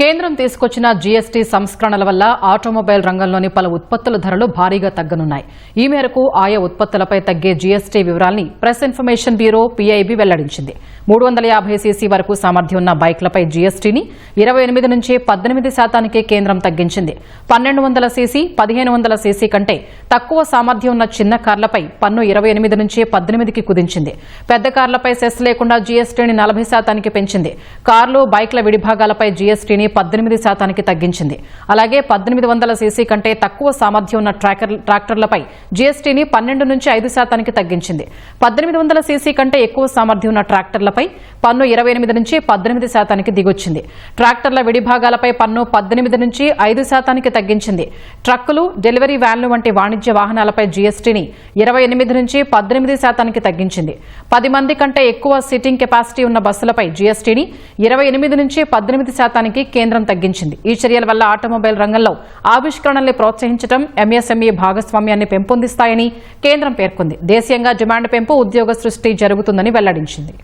కేంద్రం తీసుకొచ్చిన జీఎస్టీ సంస్కరణల వల్ల ఆటోమొబైల్ రంగంలోని పలు ఉత్పత్తుల ధరలు భారీగా తగ్గనున్నాయి. ఈ మేరకు ఆయా ఉత్పత్తులపై తగ్గే జీఎస్టీ వివరాల్ని ప్రెస్ ఇన్ఫర్మేషన్ బ్యూరో పీఐబీ వెల్లడించింది. మూడు వందల యాభై సీసీ వరకు సామర్థ్యం ఉన్న బైక్లపై జీఎస్టీని ఇరవై ఎనిమిది నుంచి పద్దెనిమిది శాతానికే కేంద్రం తగ్గించింది. పన్నెండు వందల సీసీ పదిహేను వందల సీసీ కంటే తక్కువ సామర్థ్యం ఉన్న చిన్న కార్లపై పన్ను ఇరవై ఎనిమిది నుంచి పద్దెనిమిదికి కుదించింది. పెద్ద కార్లపై సెస్ లేకుండా జీఎస్టీని నలభై శాతానికి పెంచింది. కార్లు బైక్ల విడిభాగాలపై జీఎస్టీని పద్దెనిమిది శాతానికి తగ్గించింది. అలాగే పద్దెనిమిది వందల సీసీ కంటే తక్కువ సామర్థ్యం ఉన్న ట్రాకర్ ట్రాక్టర్లపై జీఎస్టీని పన్నెండు నుంచి ఐదు శాతానికి తగ్గించింది. పద్దెనిమిది వందల సీసీ కంటే ఎక్కువ సామర్థ్యం ఉన్న ట్రాక్టర్లపై పన్ను ఇరవై ఎనిమిది నుంచి పద్దెనిమిది శాతానికి దిగొచ్చింది. ట్రాక్టర్ల విడిభాగాలపై పన్ను పద్దెనిమిది నుంచి ఐదు శాతానికి తగ్గించింది. ట్రక్కులు డెలివరీ వ్యాన్లు వంటి వాణిజ్య వాహనాలపై జీఎస్టీని ఇరవై ఎనిమిది నుంచి పద్దెనిమిది శాతానికి తగ్గించింది. పది మంది కంటే ఎక్కువ సిట్టింగ్ కెపాసిటీ ఉన్న బస్సులపై జీఎస్టీని ఇరవై ఎనిమిది నుంచి పద్దెనిమిది శాతానికి కేంద్రం తగ్గించింది. ఈ చర్యల వల్ల ఆటోమొబైల్ రంగంలో ఆవిష్కరణల్ని ప్రోత్సహించడం ఎంఎస్ఎంఈ భాగస్వామ్యాన్ని పెంపొందిస్తాయని కేంద్రం పేర్కొంది. దేశీయంగా డిమాండ్ పెంపు ఉద్యోగ సృష్టి జరుగుతుందని వెల్లడించింది.